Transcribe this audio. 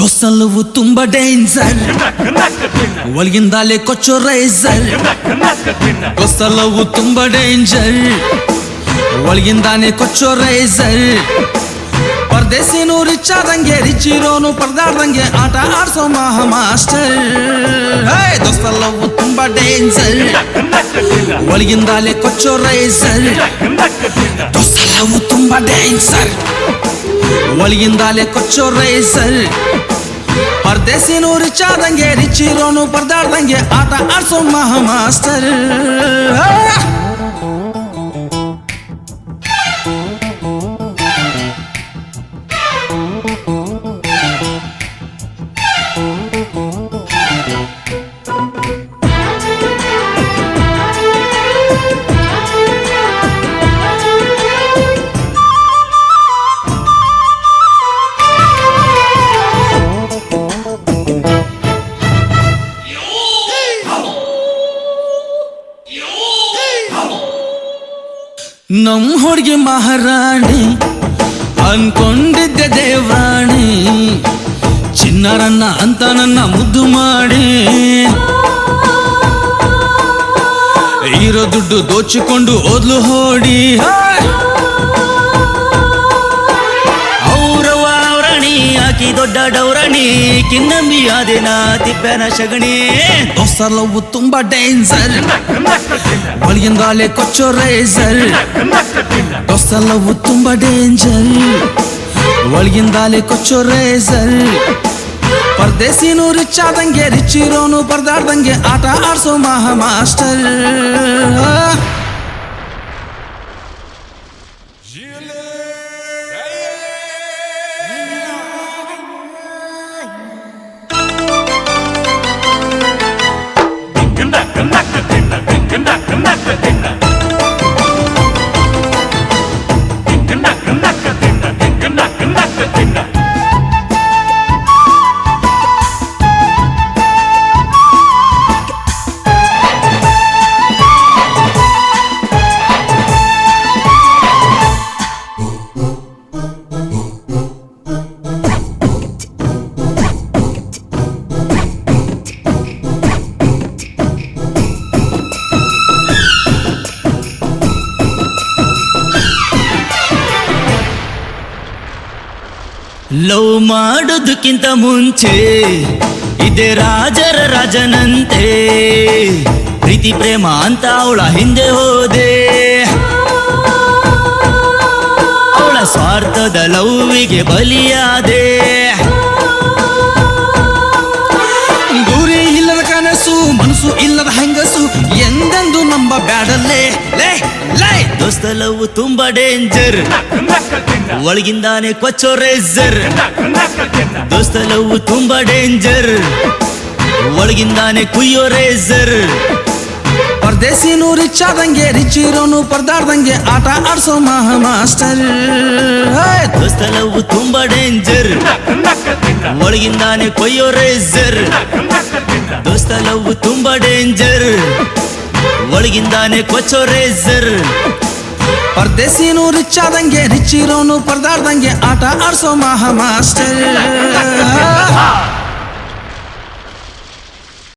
ದೋಸ್ತಲ್ಲವು ತುಂಬಾ ಡೇಂಜರ್ ಒಳಗಿಂದಾಲೆ ಕೊಚ್ಚೋ ರೈಸರ್ ದೋಸ್ತಲ್ಲವು ತುಂಬಾ ಡೇಂಜರ್ ಒಳಗಿಂದಾನೆ ಕೊಚ್ಚೋ ರೈಸರ್ ಪರದೇಸಿನೂ ರಿಚ್ ಆದಂಗೆ ರಿಚ್ ಇರೋನು ಪರದಾಡ್ದಂಗೆ ಆಟ ಆಡ್ಸೋ ಮಹ ಮಾಸ್ಟರ್ ಹೇ ದೋಸ್ತಲ್ಲವು ತುಂಬಾ ಡೇಂಜರ್ ಒಳಗಿಂದಾಲೆ ಕೊಚ್ಚೋ ರೈಸರ್ ದೋಸ್ತಲ್ಲವು ತುಂಬಾ ಡೇಂಜರ್ ಒಳಗಿಂದಾಲೆ ಕೊಚ್ಚೋ ರೈಸರ್ ಪರದೇಸಿನೂ ರಿಚ್ ಆದಂಗೆ ರಿಚ್ ಇರೋನು ಪರದಾಡ್ದಂಗೆ ಆಟ ಆಡ್ಸೋ ಮಹ ಮಾಸ್ಟರ್ ನಮ್ ಹುಡುಗಿ ಮಹಾರಾಣಿ ಅನ್ಕೊಂಡಿದ್ದೆ ದೇವ್ರಾಣಿ. ಚಿನ್ನರನ್ನ ಅಂತ ನನ್ನ ಮುದ್ದು ಮಾಡಿ. ಇರೋ ದುಡ್ಡು ದೋಚಿಕೊಂಡು ಓದ್ಲು ಹೋಡಿ. ಕಿನ್ನಂಬಿ ಆದಿನ ತಿಪ್ಪೆನ ಶಗಣಿ ದೋಸ್ತಲ್ಲವು ತುಂಬಾ ಡೇಂಜರ್ ಒಳಗಿಂದಾಲೆ ಕೊಚ್ಚೋ ರೈಸರ್ ದೋಸ್ತಲ್ಲವು ತುಂಬಾ ಡೇಂಜರ್ ಒಳಗಿಂದಾಲೆ ಕೊಚ್ಚೋ ರೈಸರ್ ಪರದೇಸಿನೂ ರಿಚ್ ಆದಂಗೆ ರಿಚ್ ಇರೋನು ಪರದಾಡ್ದಂಗೆ ಆಟ ಆಡ್ಸೋ ಮಹ ಮಾಸ್ಟರ್ ಲವ್ ಮಾಡೋದಕ್ಕಿಂತ ಮುಂಚೆ ಇದೆ ರಾಜರ ರಾಜನಂತೆ. ಪ್ರೀತಿ, ಪ್ರೇಮ ಅಂತ ಅವಳ ಹಿಂದೆ ಹೋದೆ. ಅವಳ ಸ್ವಾರ್ಥದ ಲವ್ವಿಗೆ ಬಲಿಯಾದೆ. ಲೇ ದೋಸ್ತ ಲವ್ ತುಂಬಾ ಡೇಂಜರ್ ಒಳಗಿಂದಾನೆ ಕೊಚ್ಚೋ ರೇಸರ್ ದೋಸ್ತ ಲವ್ ತುಂಬಾ ಡೇಂಜರ್ ಒಳಗಿಂದಾನೆ ಕುಯ್ಯೋ ರೇಸರ್ ಪರದೇಸಿನೂ ರಿಚ್ ಆದಂಗೆ ರಿಚ್ ಇರೋನು ಪರದಾಡ್ದಂಗೆ ಆಟ ಆಡ್ಸೋ ಮಹ ಮಾಸ್ಟರ್ ದೋಸ್ತ ಲವ್ ತುಂಬಾ ಡೇಂಜರ್ ಒಳಗಿಂದಾನೆ ಕೊಯ್ಯೋ ರೇಸರ್ ದೋಸ್ತ ಲವ್ ತುಂಬಾ ಡೇಂಜರ್ ಒಳಗಿಂದಾನೆ ಕೊಚ್ಚೋ ರೇಸರ್ ಪರದೇಸಿನೂ ರಿಚ್ ಆದಂಗೆ ರಿಚ್ ಇರೋನು ಪರ್ದಾಡ್ದಂಗೆ ಆಟ ಆಡ್ಸೋ ಮಹಾ ಮಾಸ್ಟರ್